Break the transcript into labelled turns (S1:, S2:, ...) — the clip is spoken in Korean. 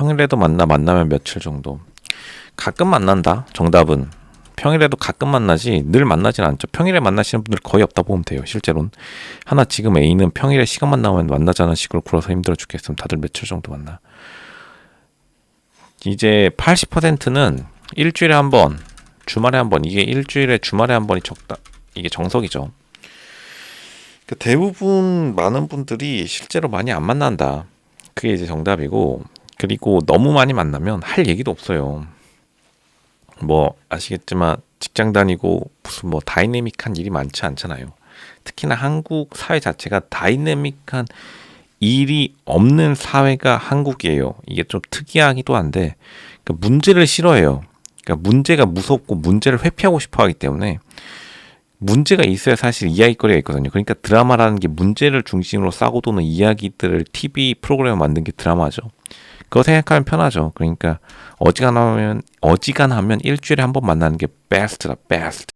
S1: 평일에도 만나 만나면 며칠 정도. 가끔 만난다. 정답은 평일에도 가끔 만나지 늘 만나진 않죠. 평일에 만나시는 분들 거의 없다 보면 돼요. 실제로는 하나 지금 A는 평일에 시간만 나오면 만나자는 식으로 굴어서 힘들어 죽겠으면 다들 며칠 정도 만나. 이제 80%는 일주일에 한 번, 주말에 한 번. 이게 일주일에 주말에 한 번이 적다. 이게 정석이죠. 그 대부분 많은 분들이 실제로 많이 안 만난다. 그게 이제 정답이고 그리고 너무 많이 만나면 할 얘기도 없어요. 뭐 아시겠지만 직장 다니고 무슨 뭐 다이내믹한 일이 많지 않잖아요. 특히나 한국 사회 자체가 다이내믹한 일이 없는 사회가 한국이에요. 이게 좀 특이하기도 한데 그러니까 문제를 싫어해요. 그러니까 문제가 무섭고 문제를 회피하고 싶어 하기 때문에 문제가 있어야 사실 이야기거리가 있거든요. 그러니까 드라마라는 게 문제를 중심으로 싸고 도는 이야기들을 TV 프로그램을 만든 게 드라마죠. 그거 생각하면 편하죠. 그러니까 어지간하면 어지간하면 일주일에 한 번 만나는 게 베스트다. 베스트.